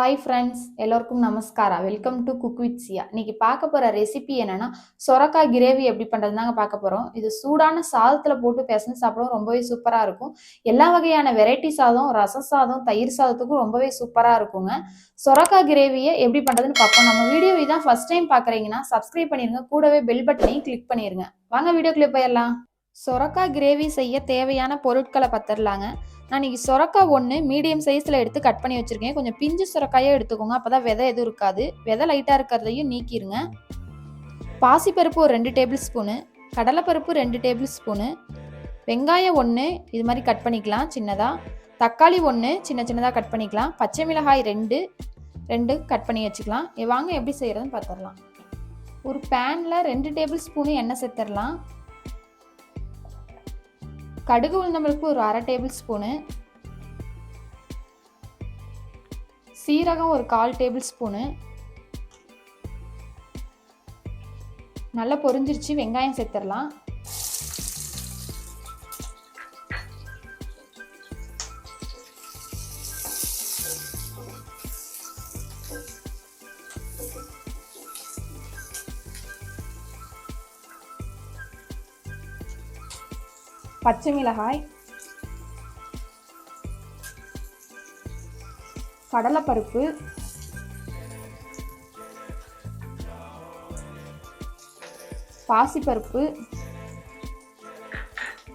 Hi friends எல்லோருக்கும் நமஸ்காரா welcome to cook with Chia இன்னைக்கு பார்க்க போகிற ரெசிபி என்னென்னா சொரக்காய் கிரேவி எப்படி பண்ணுறதுனாங்க பார்க்க போகிறோம் இது சூடான சாதத்தில் போட்டு பிசைஞ்சு சாப்பிடவும் ரொம்பவே சூப்பராக இருக்கும். எல்லா வகையான வெரைட்டி சாதம் ரசம் சாதம் தயிர் சாதத்துக்கும் ரொம்பவே சூப்பராக இருக்குங்க. சொரக்காய் கிரேவியை எப்படி பண்ணுறதுன்னு பார்ப்போம். நம்ம வீடியோ இதான் ஃபர்ஸ்ட் டைம் பார்க்குறீங்கன்னா சப்ஸ்கிரைப் பண்ணிடுங்க கூடவே பெல் பட்டனையும் கிளிக் பண்ணிருங்க. வாங்க வீடியோக்குள்ளே போயிடலாம். சொரக்காய் கிரேவி செய்ய தேவையான பொருட்களை பத்திரலாங்க. நான் இன்னைக்கு சொரக்காய் ஒன்று மீடியம் சைஸில் எடுத்து கட் பண்ணி வச்சுருக்கேன். கொஞ்சம் பிஞ்சு சொரக்காயாக எடுத்துக்கோங்க. அப்போ தான் விதை எதுவும் இருக்காது. விதை லைட்டாக இருக்கிறதையும் நீக்கிடுங்க பாசிப்பருப்பு ஒரு ரெண்டு டேபிள் ஸ்பூனு கடலைப்பருப்பு ரெண்டு டேபிள் ஸ்பூனு வெங்காயம் ஒன்று இது மாதிரி கட் பண்ணிக்கலாம் சின்னதாக தக்காளி ஒன்று சின்ன சின்னதாக கட் பண்ணிக்கலாம். பச்சை மிளகாய் ரெண்டு ரெண்டு கட் பண்ணி வச்சுக்கலாம். வாங்க எப்படி செய்கிறதுன்னு பார்த்துடலாம். ஒரு பேனில் ரெண்டு டேபிள் ஸ்பூனு எண்ணெய் சேர்த்துடலாம். கடுகு உளுந்தம்பருப்பு ஒரு அரை டேபிள் ஸ்பூனு. சீரகம் ஒரு கால் டேபிள் ஸ்பூனு. நல்லா பொரிஞ்சிருச்சு வெங்காயம் சேர்த்துடலாம். பச்சை மிளகாய் கடலைப்பருப்பு பாசிப்பருப்பு.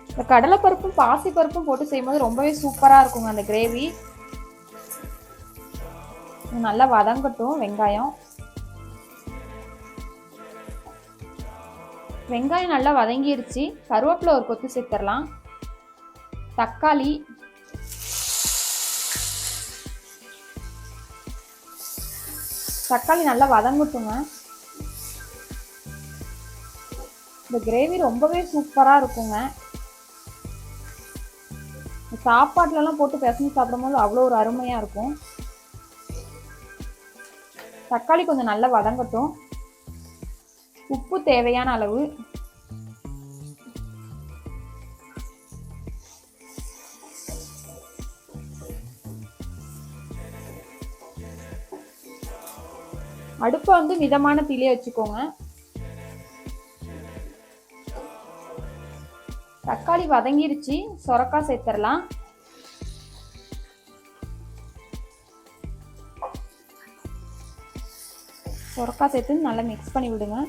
இந்த கடலைப்பருப்பும் பாசிப்பருப்பும் போட்டு செய்யும்போது ரொம்பவே சூப்பராக இருக்குங்க அந்த கிரேவி. நல்லா வதங்கட்டும் வெங்காயம். வெங்காயம் நல்லா வதங்கிருச்சு. கருவேப்பிலை ஒரு கொத்து சேர்த்துடலாம். தக்காளி. தக்காளி நல்லா வதங்கட்டுங்க. இந்த கிரேவி ரொம்பவே சூப்பராக இருக்குங்க. சாப்பாட்டிலலாம் போட்டு பிசைஞ்சு சாப்பிடும்போது அவ்வளோ ஒரு அருமையாக இருக்கும். தக்காளி கொஞ்சம் நல்லா வதங்கட்டும். உப்பு தேவையான அளவு. அடுப்பை வந்து மிதமான தீலே வச்சுக்கோங்க. தக்காளி வதங்கிருச்சு. சொரக்காய் சேர்த்துடலாம். சொரக்காய் சேர்த்து நல்லா மிக்ஸ் பண்ணி விடுங்க.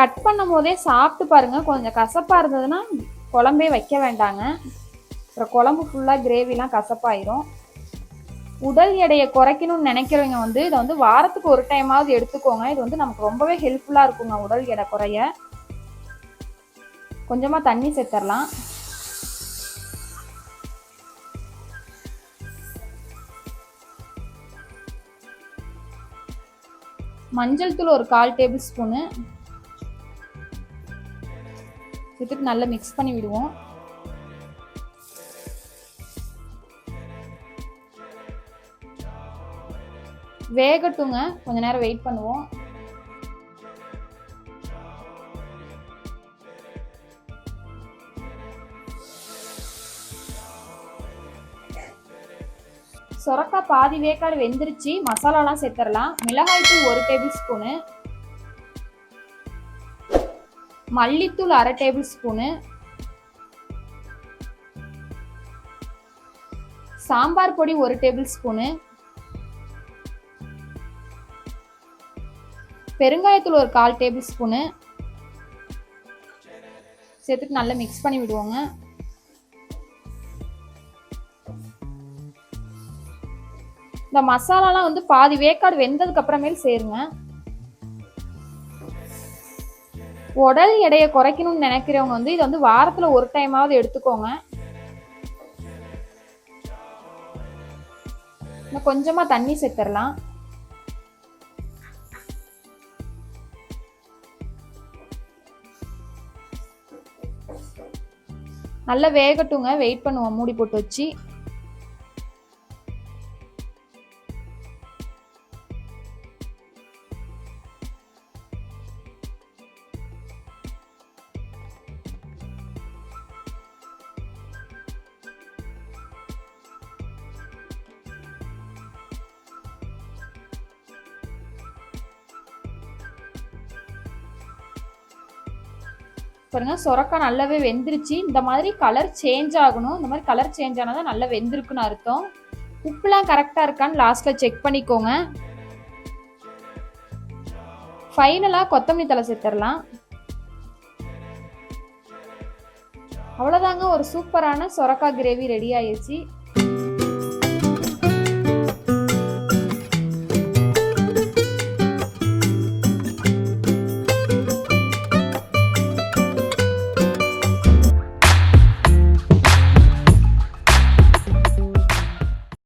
கட் பண்ணும் போதே சாப்பிட்டு பாருங்கள் கொஞ்சம் கசப்பாக இருந்ததுன்னா குழம்பே வைக்க வேண்டாங்க. அப்புறம் குழம்பு ஃபுல்லாக கிரேவிலாம் கசப்பாயிரும். உடல் எடையை குறைக்கணும்னு நினைக்கிறவங்க வந்து இதை வந்து வாரத்துக்கு ஒரு டைமாவது எடுத்துக்கோங்க. இது வந்து நமக்கு ரொம்பவே ஹெல்ப்ஃபுல்லாக இருக்குங்க உடல் எடை குறைய. கொஞ்சமாக தண்ணி சேர்த்துடலாம் மஞ்சள் தூள் ஒரு கால் டேபிள் ஸ்பூனு. சேர்த்துட்டு நல்லா மிக்ஸ் பண்ணி விடுவோம். வேகட்டுங்க. கொஞ்ச நேரம் வெயிட் பண்ணுவோம். சொரக்காய் பாதி வேக்காடு வெந்துருச்சு. மசாலாலாம் சேர்த்துடலாம். மிளகாய்த்தூள் ஒரு டேபிள் ஸ்பூனு. மல்லித்தூள் அரை டேபிள் ஸ்பூனு. சாம்பார் பொடி ஒரு டேபிள் ஸ்பூனு. பெருங்காயத்தூள் ஒரு கால் டேபிள் ஸ்பூனு. சேர்த்துட்டு நல்லா மிக்ஸ் பண்ணி விடுவோங்க. இந்த மசாலாலாம் வந்து பாதி வேக்காடு வெந்ததுக்கு அப்புறமேல் சேருங்க. உடல் எடையை குறைக்கணும்னு நினைக்கிறவங்க வந்து இதை வந்து வாரத்தில் ஒரு டைமாவது எடுத்துக்கோங்க. இன்னும் கொஞ்சமாக தண்ணி சேர்த்துடலாம். நல்லா வேகட்டுங்க. வெயிட் பண்ணுவோம். மூடி போட்டு வச்சு. பாருங்க சொரக்காய் நல்லாவே வெந்துருச்சு. இந்த மாதிரி கலர் சேஞ்ச் ஆகணும். இந்த மாதிரி கலர் சேஞ்ச் ஆனால் தான் நல்லா வெந்திருக்குன்னு அர்த்தம். உப்புலாம் கரெக்டாக இருக்கான்னு லாஸ்ட்டில் செக் பண்ணிக்கோங்க. ஃபைனலாக கொத்தமல்லி தலை சேர்த்துடலாம். அவ்வளோதாங்க ஒரு சூப்பரான சொரக்காய் கிரேவி ரெடி ஆயிடுச்சு